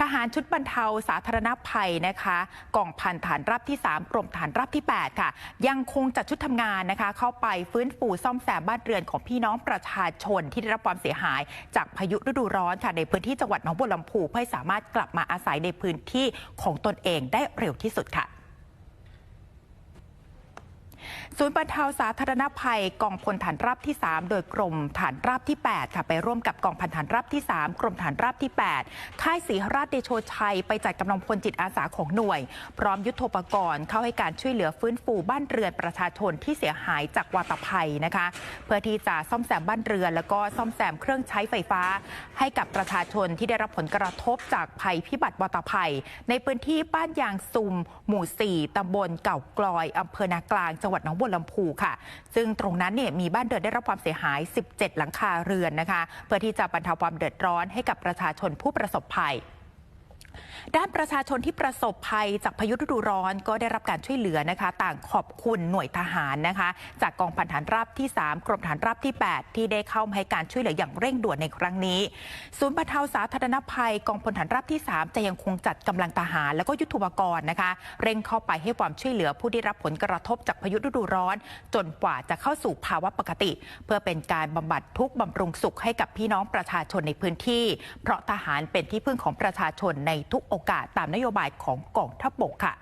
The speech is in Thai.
ทหารชุดบรรเทาสาธารณภัยนะคะกองพันฐานรับที่ 3 กรมฐานรับที่ 8 ค่ะ ยังคงจัดชุดทำงานนะคะ เข้าไปฟื้นฟูซ่อมแซมบ้านเรือนของพี่น้องประชาชนที่ได้รับความเสียหาย จากพายุฤดูร้อนค่ะในพื้นที่จังหวัดหนองบัวลำพูเพื่อสามารถกลับมาอาศัยในพื้นที่ของตนเองได้เร็วที่สุดค่ะ ศูนย์บรรเทาสาธารณภัยกองพลฐานราบที่ 3 โดยกรมฐานราบที่ 8 ค่ะ ไปร่วมกับกองพันฐานราบที่ 3 กรมฐานราบที่ 8 ค่ายศรีราชเดโชชัย ไปจัดกำลังพลจิตอาสาของหน่วย พร้อมยุทโธปกรณ์เข้าให้การช่วยเหลือฟื้นฟูบ้านเรือนประชาชนที่เสียหายจากวาตภัยนะคะ เพื่อที่จะซ่อมแซมบ้านเรือน แล้วก็ซ่อมแซมเครื่องใช้ไฟฟ้า ให้กับประชาชนที่ได้รับผลกระทบจากภัยพิบัติวาตภัย ในพื้นที่บ้านยางซุม หมู่ 4ตำบลเก่ากลอยอำเภอนากลางจังหวัดหนองบัวลำพูค่ะ ซึ่งตรงนั้นเนี่ยมีบ้านเดือนได้รับความเสียหาย 17 หลังคาเรือนนะคะ เพื่อที่จะบรรเทาความเดือดร้อนให้กับประชาชนผู้ประสบภัย ด้านประชาชนที่ประสบภัยจากพายุฤดูร้อนก็ได้รับการช่วยเหลือนะคะ ต่างขอบคุณหน่วยทหารนะคะ จากกองพันฐานราบที่ 3 กรมฐานราบที่ 8 ที่ได้เข้ามาให้การช่วยเหลืออย่างเร่งด่วนในครั้งนี้ศูนย์บรรเทาสาธารณภัย กองพลฐานราบที่ 3 จะยังคงจัดกำลังทหาร แล้วก็ยุทธปกรณ์นะคะ เร่งเข้าไปให้ความช่วยเหลือผู้ได้รับผลกระทบจากพายุฤดูร้อน จนกว่าจะเข้าสู่ภาวะปกติ เพื่อเป็นการบำบัดทุกข์บำรุงสุขให้กับพี่น้องประชาชนในพื้นที่ เพราะทหารเป็นที่พึ่งของประชาชนในทุกโอกาสตามนโยบายของกองทัพบกค่ะ